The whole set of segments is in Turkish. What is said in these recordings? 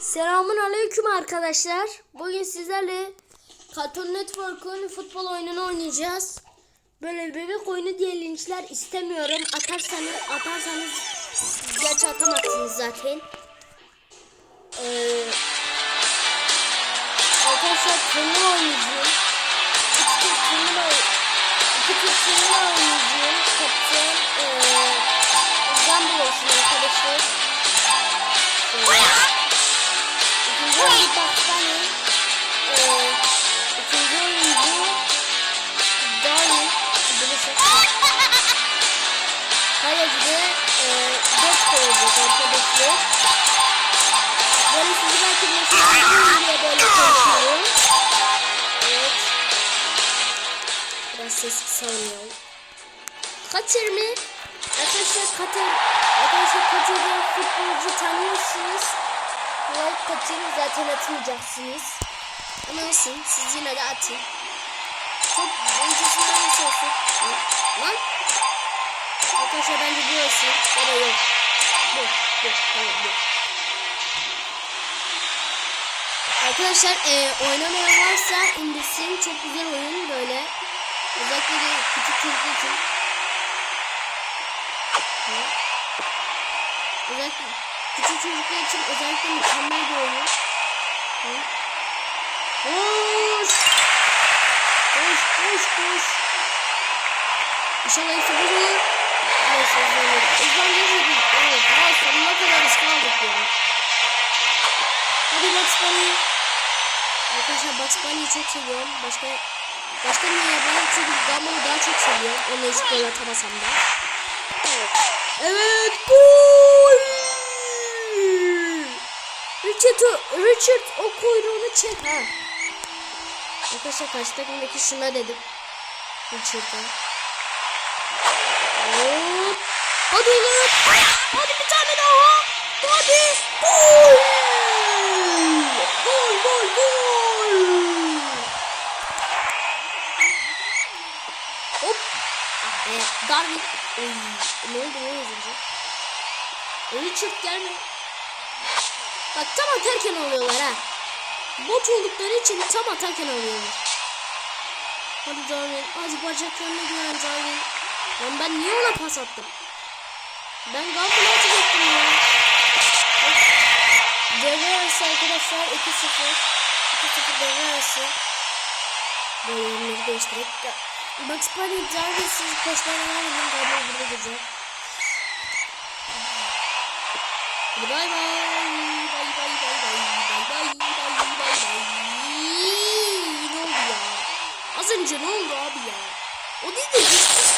Selamun aleyküm arkadaşlar. Bugün sizlerle Cartoon Network'un futbol oyununu oynayacağız. Böyle bebek oyunu diye linçler istemiyorum. Atarsanız atarsanız gerçi atamazsınız zaten. Ee, arkadaşlar turnuva oynayacağım. İki tur turnuva iki tur turnuva oynayacağım. Kaptan ee, Gamble olsun arkadaşlar. Şöyle. De e, dört koyacak arkadaşlar. Böyle sizi belki mesajlarım diye böyle konuşuyorum. Evet. Biraz ses kısalmayalım. Kaçır mı? Arkadaşlar Katar, arkadaşlar Katar'da futbolcu tanıyorsunuz. Like atın zaten atmayacaksınız. Ama olsun siz yine de atın. Çok öncesinden nasıl olsun? Lan. Arkadaşlar bence bu olsun. Ya da yok. Bu. Bu. Tamam bu. Arkadaşlar e, oynamayan varsa indirsin. Çok güzel oyun böyle. Özellikle de küçük çocuklar için. Özellikle küçük çocuklar için özellikle mükemmel bir oyun. Hı. Koş! Koş, koş, koş. İnşallah hepsi bulur. Neyse, hızlanır. Hızlandırır dedik. Evet, daha sonuna kadar risk aldık ya. Hadi Bugs Bunny. Arkadaşlar Bugs Bunny'yi çok seviyorum. Başka başka niye yapalım? Çünkü Gumball'ı daha çok seviyorum. Onunla hiç gol atamasam da. Evet, gol! Richard, Richard o kuyruğunu çek ha. Arkadaşlar karşı takımdaki şuna dedim. Richard'a. Hop. Hadi oğlum. Hadi bir tane daha. Hadi. Gol. Gol gol gol. Hop. Ah be. Darwin. Oy. Ne oldu ne yazınca? Richard gelme. Bak tam atarken oluyorlar ha. Bot oldukları için tam atarken oluyorlar. Hadi Darwin. Hadi bacaklarına güven Darwin. Lan ben niye ona pas attım? Ben Gumball'a atacaktım ya. Devre arası arkadaşlar 2-0. 2-0 devre arası. Böyle yerleri değiştirip. Bugs Bunny koşmaya devam edin. Gumball burada duracak. Hadi bay bay. Bay bay bay bay. Bay bay bay bay bay. Ne oldu ya? Az önce ne oldu abi ya? O değil de hiç...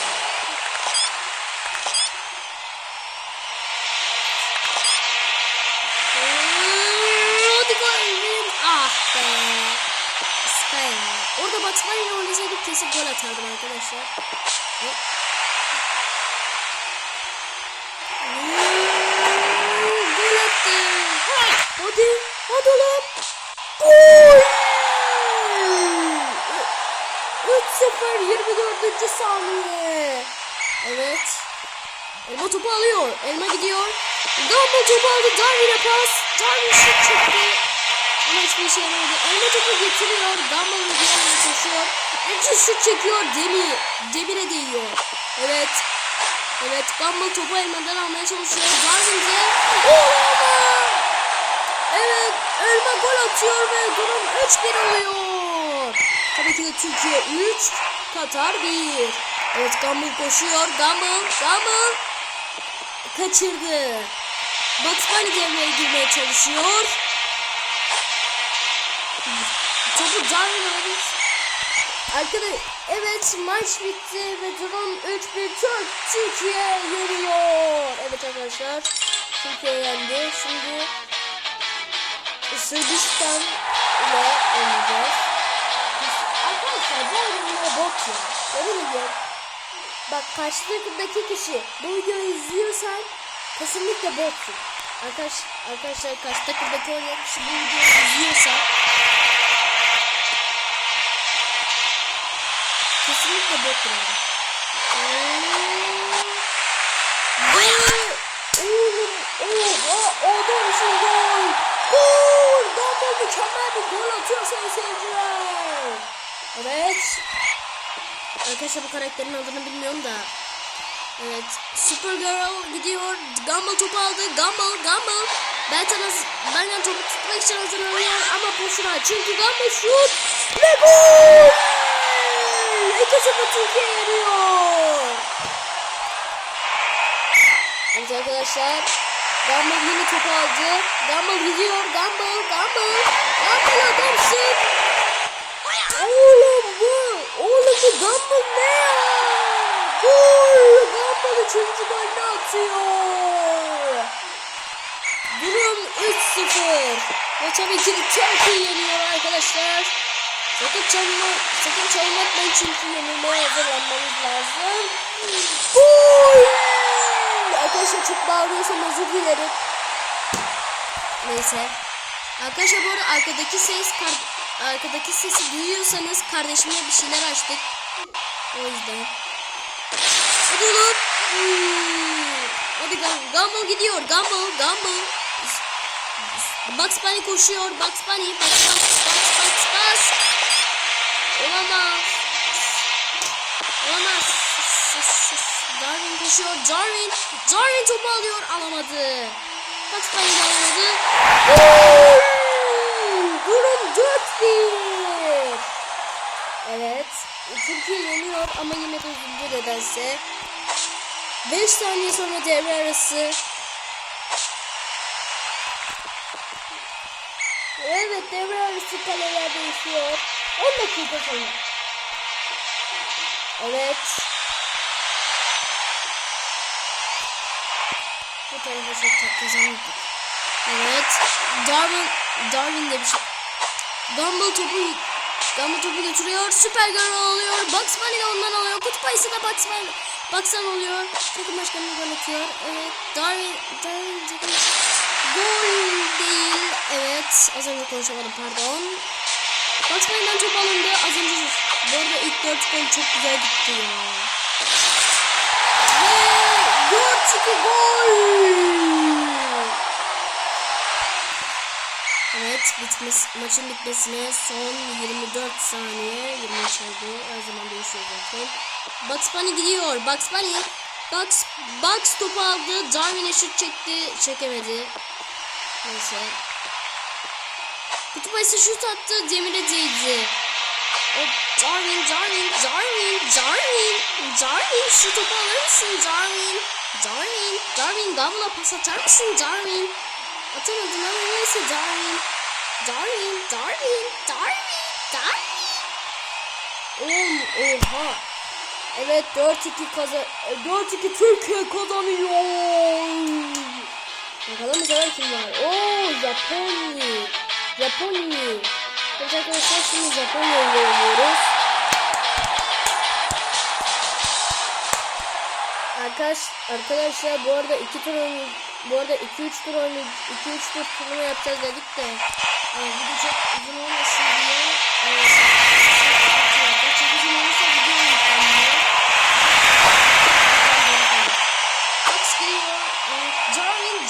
Hadi gol. Ah be. Iska ya. Orada Batman ile oynasaydık kesin gol atardım arkadaşlar. Hop. Gol attı. Hadi. Hadi lan. Gol. 3-0 24. saniye. Evet. Elma topu alıyor. Elma gidiyor. Gumball topu aldı. Darwin'e pas. Darwin şut çekti. Hiçbir işe yaramadı. Elma topu getiriyor. Gumball'ın diğerine koşuyor. Richard şut çekiyor. Demi. Demire değiyor. Evet. Evet. Gumball topu elmadan almaya çalışıyor. Darwin de. Olamaz. Evet. Elma gol atıyor ve durum 3-1 oluyor. Tabii ki de Türkiye 3. Katar 1. Evet Gumball koşuyor. Gumball. Gumball. Kaçırdı. Bunny devreye girmeye çalışıyor. Topu Darwin aldı. Arkadaşlar evet maç bitti ve durum 3-1 Türk Türkiye yeniyor. Evet arkadaşlar Türkiye yendi. Şimdi Sırbistan ile oynayacağız. Arkadaşlar bu oyunlar bot ya. Yemin ediyorum. Bak karşıdaki kişi bu videoyu izliyorsan kesinlikle botsun. Arkadaş, arkadaşlar karşı takımdaki oynayan kişi bu videoyu izliyorsa kesinlikle abi. Ve oğlum oha adam için gol. Gol. gol atıyor sayın seyirciler. Evet. Arkadaşlar bu karakterin adını bilmiyorum da. Evet. Supergirl gidiyor. Gumball topu aldı. Gumball, Gumball. Benten, haz- Benten topu tutmak için hazırlanıyor ama boşuna. Çünkü Gumball şut ve gol! 2-0 Türkiye yeniyor. Evet arkadaşlar. Gumball yine topu aldı. Gumball gidiyor. Gumball, Gumball. Gumball adamsın. Oğlum bu. Oğlum bu Gumball ne ya? Gol. Gumball üçüncü golünü atıyor. Durum 3-0. Ve tabii ki Türkiye yeniyor arkadaşlar. Sakın çalma, sakın çalma etmeyin çünkü yenilmeye hazırlanmamız lazım. Gol! Arkadaşlar çok bağırıyorsam özür dilerim. Neyse. Arkadaşlar bu arada arkadaki ses arkadaki sesi duyuyorsanız kardeşimle bir şeyler açtık. O yüzden. Hadi oğlum. Hadi Gum- Gumball gidiyor. Gumball, Gumball. Bugs Bunny koşuyor. Bugs Bunny. Bugs, Bugs, Bugs, Bugs, Bugs. Olamaz. Olamaz. Darwin koşuyor. Darwin. Darwin topu alıyor. Alamadı. Bunny de alamadı. Durum 4-1. Evet. Türkiye yeniyor ama yine de üzüldü nedense. 5 saniye sonra devre arası. Evet devre arası kaleler değişiyor. 10 dakika sonra. Evet. Bu tarafa çok çok kazandık. Evet. Darwin, Darwin de bir şey. Gumball topu Gumball topu götürüyor. Süper Girl alıyor. Bugs Bunny de ondan alıyor. Kutup ayısı da Bugs Bunny. Bugs'tan oluyor. Takım başkanı gol atıyor. Evet. Darwin, Darwin, Darwin. Gol değil. Evet. Az önce konuşamadım pardon. Bunny'den top alındı. Az önce bu arada ilk 4 gol çok güzel gitti ya. Ve 4-2 gol. Evet, bitmesi, maçın bitmesine son 24 saniye, 23 oldu. Her zaman değişiyor zaten. Bugs Bunny gidiyor. Bugs Bunny. Bugs, Bugs topu aldı. Darwin'e şut çekti. Çekemedi. Neyse. Kutup ayısı şut attı. Demire değdi. O Darwin, Darwin, Darwin, Darwin, Darwin şu topu alır mısın Darwin? Darwin, Darwin Gumball'a pas atar mısın Darwin? Atamadın ama neyse Darwin. Darwin, Darwin, Darwin, Darwin. Oğlum oha. Evet 4-2 kazan 4-2 Türkiye kazanıyor. Bakalım bu sefer kim var? Oo Japonya. Japonya. Evet arkadaşlar şimdi Japonya'yı oynuyoruz. Arkadaş, arkadaşlar bu arada iki tur oynuyor. Bu arada 2-3 tur oynuyor. 2-3 tur turnuva yapacağız dedik de. E, video çok uzun olmasın diye. E, çok video yüklenmiyor. E, Darwin,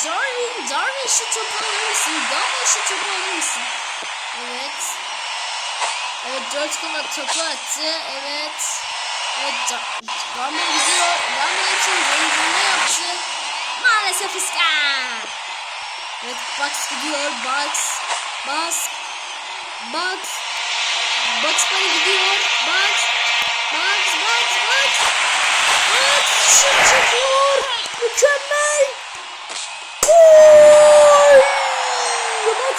Darwin, Darwin şu topu alır mısın? Darwin şu topu alır mısın? Evet. Evet George Kula topu attı. Evet. Evet Gumball gidiyor. Gumball için zemzimde yaptı. Maalesef iska. Evet Bugs gidiyor. Bugs. Bugs. Bugs. Bugs Bunny gidiyor. Bugs. Bugs. Bugs. Bugs. Bugs. Şut çekiyor. Mükemmel.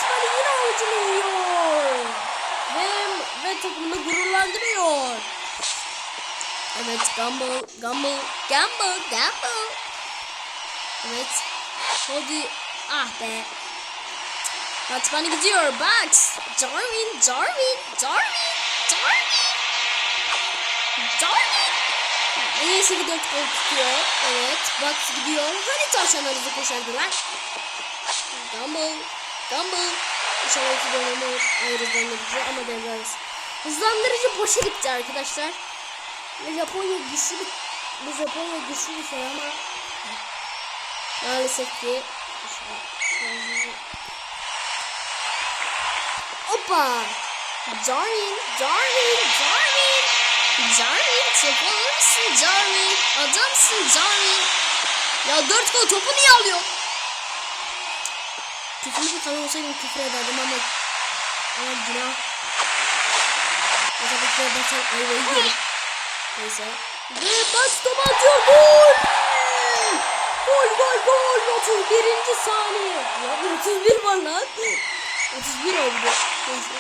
Bunny yine avucunu yiyor. Ve, ve takımını gururlandırıyor. Evet Gumball, Gumball, Gumball, Gumball. Evet. Hadi. Ah be. Bunny gidiyor. Bugs. Darwin, Darwin, Darwin, Darwin. Darwin. Ki 4 gol tutuyor. Evet. Bugs gidiyor. Hani tavşanlarınızı koşardılar? Gumball, Gumball. İnşallah iki dönemi ayrı hızlandırıcı ama devre arası. Hızlandırıcı boşa gitti arkadaşlar. Ve Japonya güçlü bir, bu Japonya güçlü bir şey ama maalesef ki Hoppa. Jarvin, Jarvin, Jarvin. Jarvin topu alır mısın Jarvin? Adamsın Jarvin. Ya dört gol topu niye alıyor? Küfürlü bir kanal olsaydım küfür ederdim ama ama günah. O tabii ki ben sen ayvayı yerim. Neyse. Ve Bax top atıyor gol! Gol gol gol 31. saniye. Ya 31 var lan. 31 oldu. Neyse.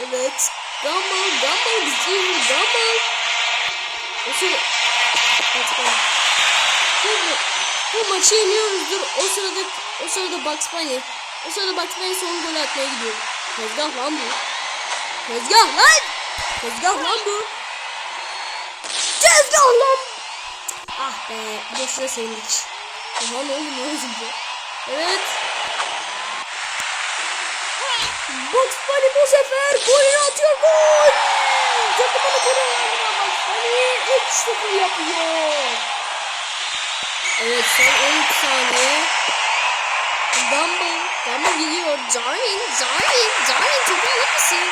Evet. Gumball, Gumball bizim Gumball. O sırada... Kaç gol? Bu, bu maçı yeniyoruzdur. O sırada o sırada Bunny. O sırada Bunny son golü atmaya gidiyor. Tezgah lan bu. Tezgah lan. Tezgah lan bu. Tezgah lan. Ah be. Boşuna sevindik. Oha ne oldu ne oldu? Evet. Bugs Bunny bu sefer golünü atıyor. Gol. Takımını kuruyor. Bugs Bunny 3-0 yapıyor. Evet son 13 saniye. Dumble, Dumble gidiyor. Jarvin, Jarvin, Jarvin topu alır mısın?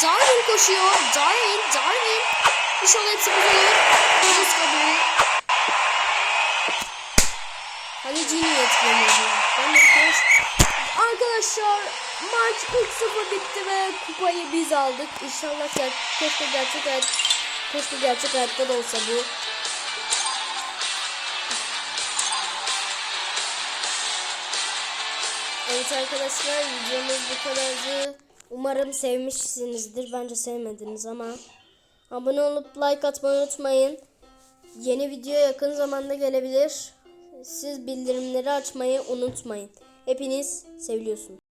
Jarvin koşuyor. Jarvin, Jarvin. İnşallah hepsi güzel olur. Polis kabul. Kaleci niye etkilemiyor? Dumble koş. Arkadaşlar maç 3-0 bitti ve kupayı biz aldık. İnşallah ger keşke gerçek hayat keşke gerçek hayatta da olsa bu. Evet arkadaşlar videomuz bu kadardı. Umarım sevmişsinizdir. Bence sevmediniz ama. Abone olup like atmayı unutmayın. Yeni video yakın zamanda gelebilir. Siz bildirimleri açmayı unutmayın. Hepiniz seviliyorsunuz.